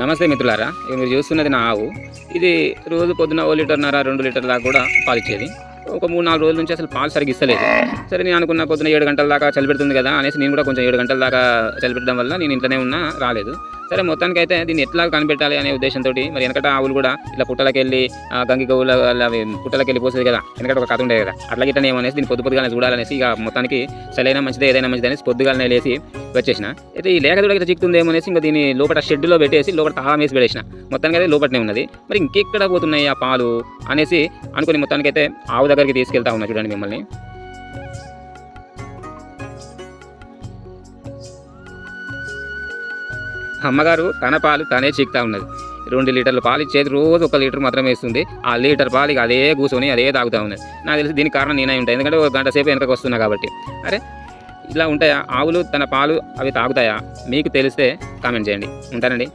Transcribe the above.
నమస్తే మిత్రులారా మీరు చూస్తున్నది నా ఆవు. ఇది రోజు పొద్దున ఓ లీటర్న్నర రెండు లీటర్ దాకా కూడా పాలు ఇచ్చేది. ఒక మూడు నాలుగు రోజుల నుంచి అసలు పాలు సరిగ్గా ఇస్తలేదు. సరే నేను అనుకున్న పొద్దున ఏడు గంటల దాకా చలిపెడుతుంది కదా అనేసి నేను కూడా కొంచెం ఏడు గంటల దాకా చలిపెట్టడం వల్ల నేను ఇంట్లోనే ఉన్నా రాలేదు. సరే మొత్తానికి అయితే దీన్ని ఎట్లా కనిపెట్టాలి అనే ఉద్దేశంతో మరి వెనకట ఆవులు కూడా ఇట్లా పుట్టలకి వెళ్ళి గంగి గౌల అవి పుట్టలకి వెళ్ళి పోసేది కదా. వెనకట ఒక కథ ఉండేది కదా. అట్లా గిట్లనే ఏమనేసి దీన్ని పొద్దు పొద్దుగానే చూడాలనేసి ఇక మొత్తానికి సరైన మంచిదే ఏదైనా మంచిది అనేసి పొద్దుగానే లేసి వచ్చేసిన. అయితే ఈ లేక కూడా చిక్కుతుందేమో అనేసి ఇంకా దీన్ని లోపల షెడ్లో పెట్టేసి లోపల తాళం వేసి పెట్టేసిన మొత్తానికి అయితే లోపలనే ఉన్నది. మరి ఇంకెక్కడ పోతున్నాయి ఆ పాలు అనేసి అనుకుని మొత్తానికి అయితే ఆవు దగ్గరికి తీసుకెళ్తా ఉన్నా చూడండి మిమ్మల్ని. అమ్మగారు తన పాలు తనే చీక్తా ఉన్నది. రెండు లీటర్ల పాలు ఇచ్చేది రోజు ఒక లీటర్ మాత్రమే ఇస్తుంది ఆ లీటర్ పాలు ఇక అదే కూర్చొని అదే తాగుతా ఉన్నది. నాకు తెలిసి దీనికి కారణం నేనే ఉంటాయి ఎందుకంటే ఒక గంట సేపు వెనకకు వస్తున్నా కాబట్టి. అరే ఇలా ఉంటాయా? ఆవులు తన పాలు అవి తాగుతాయా? మీకు తెలిస్తే కామెంట్ చేయండి. ఉంటానండి.